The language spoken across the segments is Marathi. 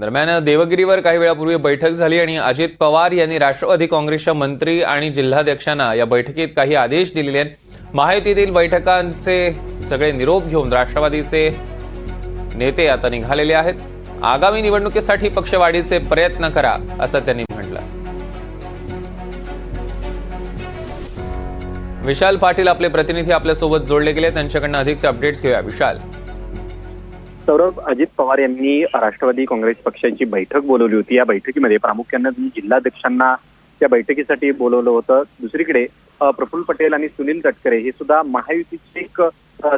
दरम्यान देवगिरीवर काही वेळापूर्वी बैठक झाली आणि अजित पवार यांनी राष्ट्रवादी काँग्रेसच्या मंत्री आणि जिल्हाध्यक्षांना या बैठकीत काही आदेश दिलेले आहेत. महायुतीतील बैठकांचे सगळे निरोप घेऊन राष्ट्रवादीचे नेते आता निघालेले आहेत. आगामी निवडणुकीसाठी पक्षवाढीचे प्रयत्न करा असं त्यांनी म्हटलं. विशाल पाटील आपले प्रतिनिधी आपल्यासोबत जोडले गेले त्यांच्याकडनं अधिकचे अपडेट्स घेऊया. विशाल. सौरभ अजित पवार यांनी राष्ट्रवादी काँग्रेस पक्षाची बैठक बोलवली होती. या बैठकीमध्ये प्रामुख्यानं जिल्हाध्यक्षांना त्या बैठकीसाठी बोलवलं होतं. दुसरीकडे प्रफुल्ल पटेल आणि सुनील तटकरे हे सुद्धा महायुतीची एक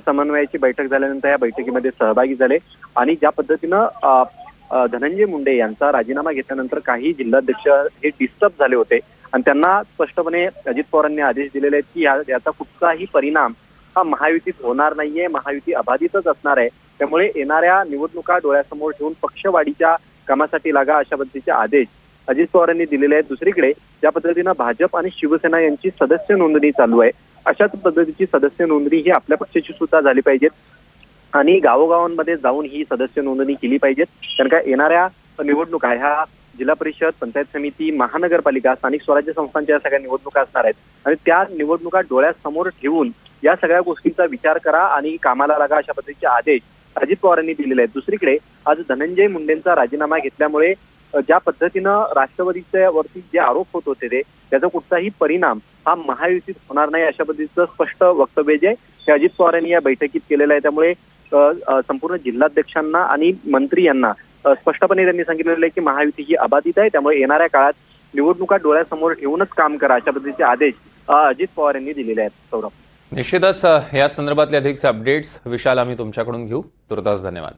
समन्वयाची बैठक झाल्यानंतर या बैठकीमध्ये सहभागी झाले. आणि ज्या पद्धतीनं धनंजय मुंडे यांचा राजीनामा घेतल्यानंतर काही जिल्हाध्यक्ष हे डिस्टर्ब झाले होते. आणि त्यांना स्पष्टपणे अजित पवारांनी आदेश दिलेले आहेत की याचा कुठलाही परिणाम हा महायुतीत होणार नाहीये महायुती अबाधितच असणार आहे. त्यामुळे येणाऱ्या निवडणुका डोळ्यासमोर ठेवून पक्षवाढीच्या कामासाठी लागा अशा पद्धतीचे आदेश अजित पवार यांनी दिलेले आहेत. दुसरीकडे ज्या पद्धतीनं भाजप आणि शिवसेना यांची सदस्य नोंदणी चालू आहे अशाच पद्धतीची सदस्य नोंदणी ही आपल्या पक्षाची सुद्धा झाली पाहिजे आणि गावोगावांमध्ये जाऊन ही सदस्य नोंदणी केली पाहिजे कारण का येणाऱ्या निवडणुका ह्या जिल्हा परिषद पंचायत समिती महानगरपालिका स्थानिक स्वराज्य संस्थांच्या सगळ्या निवडणुका असणार आहेत. आणि त्या निवडणुका डोळ्यासमोर ठेवून या सगळ्या गोष्टींचा विचार करा आणि कामाला लागा अशा पद्धतीचे आदेश अजित पवार यांनी दिलेले आहेत. दुसरीकडे आज धनंजय मुंडेंचा राजीनामा घेतल्यामुळे ज्या पद्धतीनं राष्ट्रवादीच्या वरती जे आरोप होत होते ते त्याचा कुठचाही परिणाम हा महायुतीत होणार नाही अशा पद्धतीचं स्पष्ट वक्तव्य जे हे अजित पवार यांनी या बैठकीत केलेलं आहे. त्यामुळे संपूर्ण जिल्हाध्यक्षांना आणि मंत्री यांना स्पष्टपणे त्यांनी सांगितलेलं आहे की महायुती ही अबाधित आहे. त्यामुळे येणाऱ्या काळात निवडणुका डोळ्यासमोर ठेवूनच काम करा अशा पद्धतीचे आदेश अजित पवार यांनी दिलेले आहेत. सौरभ. निश्चितच या संदर्भातले अधिकचे अपडेट्स विशाल आम्ही तुमच्याकडून घेऊ. तुर्तास धन्यवाद.